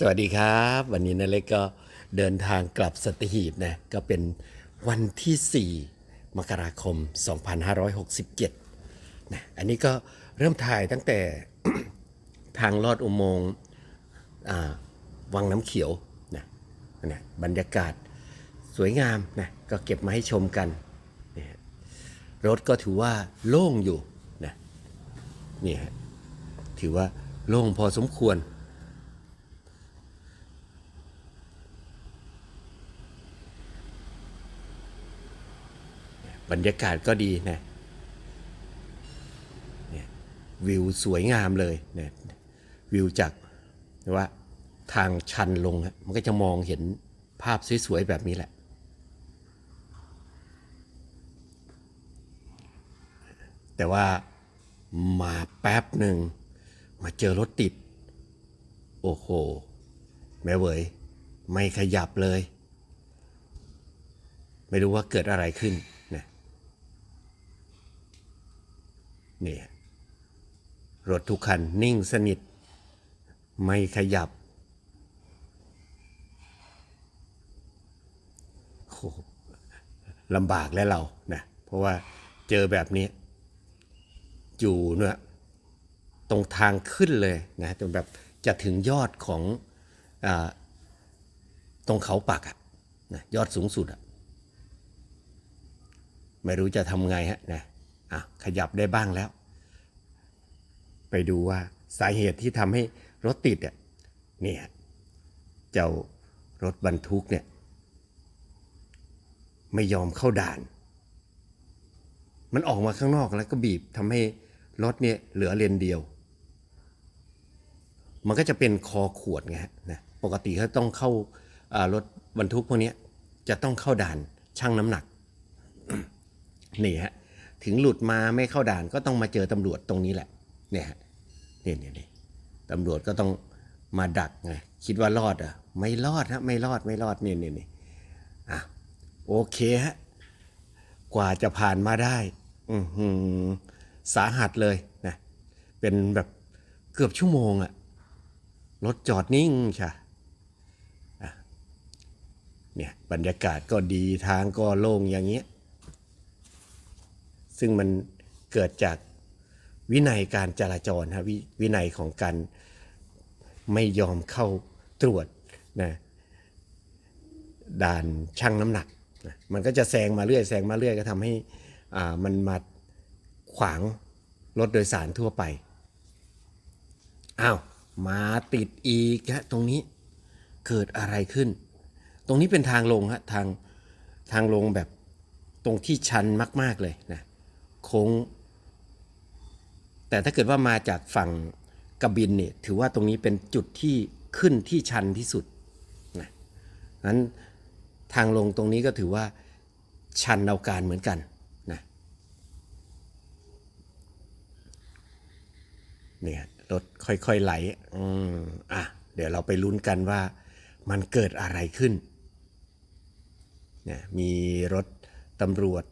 สวัสดีครับ วันนี้นาเล็กก็เดินทางกลับสตีหีบนะก็เป็นวันที่ 4 มกราคม 2567นะอันนี้ก็เริ่มถ่ายตั้งแต่ทางลอดอุโมงค์วังน้ำเขียวนะนะบรรยากาศสวยงามนะก็เก็บมาให้ชมกันนะรถก็ถือว่าโล่งอยู่นะนี่ฮะถือว่าโล่งพอสมควร บรรยากาศก็ดีนะเนี่ยวิวสวยงามเลยเนี่ยวิวจากว่าทางชันลงมันก็จะมองเห็นภาพสวยๆแบบนี้แหละ แต่ว่ามาแป๊บหนึ่ง มาเจอรถติด โอ้โห แม่เวยไม่ขยับเลย ไม่รู้ว่าเกิดอะไรขึ้น นะนี่รถทุกคันนิ่งสนิท ไม่ขยับโอ้โหลำบากแล้วเรานะเพราะว่าเจอแบบนี้ อยู่เนี่ยตรงทางขึ้นเลยนะจนแบบจะถึงยอดของอตรงเขาปักอะนะยอดสูงสุดอะไม่รู้จะทำไงฮะนะอะขยับได้บ้างแล้ว ไปดูว่าสาเหตุที่ทำให้รถติดอะเนี่ยเจ้ารถบรรทุกเนี่ยไม่ยอมเข้าด่าน มันออกมาข้างนอกแล้วก็บีบทำให้รถเนี่ยเหลือเลนเดียว มันก็จะเป็นคอขวดไงฮะนะปกติเขาต้องเข้ารถบรรทุกพวกนี้จะต้องเข้าด่านชั่งน้ำหนักนี่ฮะถึงหลุดมาไม่เข้าด่านก็ต้องมาเจอตำรวจตรงนี้แหละ เนี่ยฮะนี่นี่นี่ยตำรวจก็ต้องมาดักไงคิดว่ารอดอะไม่รอดฮะไม่รอดไม่รอดเนี่นี่นี่ยอะโอเคฮะกว่าจะผ่านมาได้ อือหือสาหัสเลยนะเป็นแบบเกือบชั่วโมงอะรถจอดนิ่งใช่อะเนี่ยบรรยากาศก็ดีทางก็โล่งอย่างเงี้ย ซึ่งมันเกิดจาก วินัยการจราจรครับววินัยของการไม่ยอมเข้าตรวจนะด่านชั่งน้ำหนักนะมันก็จะแซงมาเรื่อยแซงมาเรื่อยก็ทำให้มันมาขวางรถโดยสารทั่วไปอ้าวมาติดอีกฮะตรงนี้เกิดอะไรขึ้น ตรงนี้เป็นทางลงฮะทางทางลงแบบตรงที่ชันมาก ๆเลยนะโค้ง แต่ถ้าเกิดว่ามาจากฝั่งกระบินเนี่ยถือว่าตรงนี้เป็นจุดที่ขึ้นที่ชันที่สุดนะนั้นทางลงตรงนี้ก็ถือว่าชันเอาการเหมือนกันนะเนี่ยรถค่อยๆไหลอืมอะเดี๋ยวเราไปลุ้นกันว่ามันเกิดอะไรขึ้นนี่มีรถตำรวจ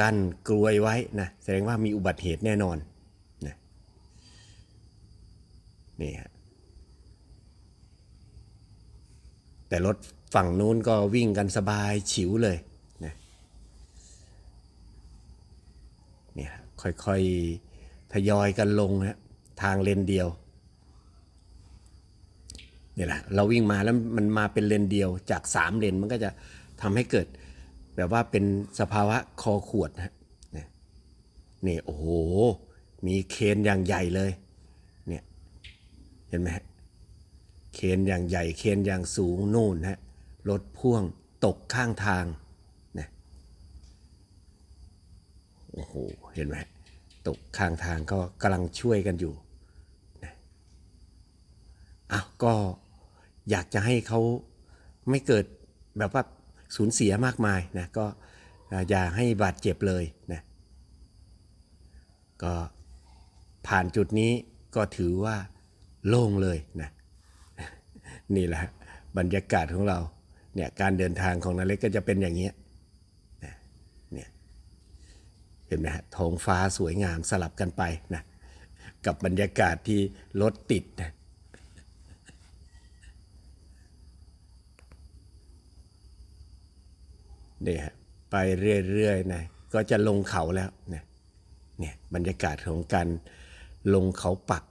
กั้นกลวยไว้นะแสดงว่ามีอุบัติเหตุแน่นอนนะ นี่ฮะแต่รถฝั่งนู้นก็วิ่งกันสบายฉิวเลยนะเนี่ยค่อยๆทยอยกันลงฮะทางเลนเดียวนี่แหละเราวิ่งมาแล้วมันมาเป็นเลนเดียวจากสามเลนมันก็จะทำให้เกิดแบบว่าเป็นสภาวะคอขวดนะเนี่ยโอ้โห มีเคนอย่างใหญ่เลย เห็นไหมฮะเคนอย่างใหญ่เคนอย่างสูงนู่นฮะรถพ่วงตกข้างทางนะโอ้โหเห็นไหมฮะตกข้างทางก็กำลังช่วยกันอยู่นะอ้าวก็อยากจะให้เขาไม่เกิดแบบว่าสูญเสียมากมายนะก็อย่าให้บาดเจ็บเลยนะก็ผ่านจุดนี้ก็ถือว่า โล่งเลยนะนี่แหละบรรยากาศของเราเนี่ยการเดินทางของนาเล็กก็จะเป็นอย่างเงี้ยเนี่ยเห็นไหมฮะท้องฟ้าสวยงามสลับกันไปนะกับบรรยากาศที่รถติดนะเนี่ยไปเรื่อยๆนะก็จะลงเขาแล้วนะเนี่ยบรรยากาศของการลงเขาปัก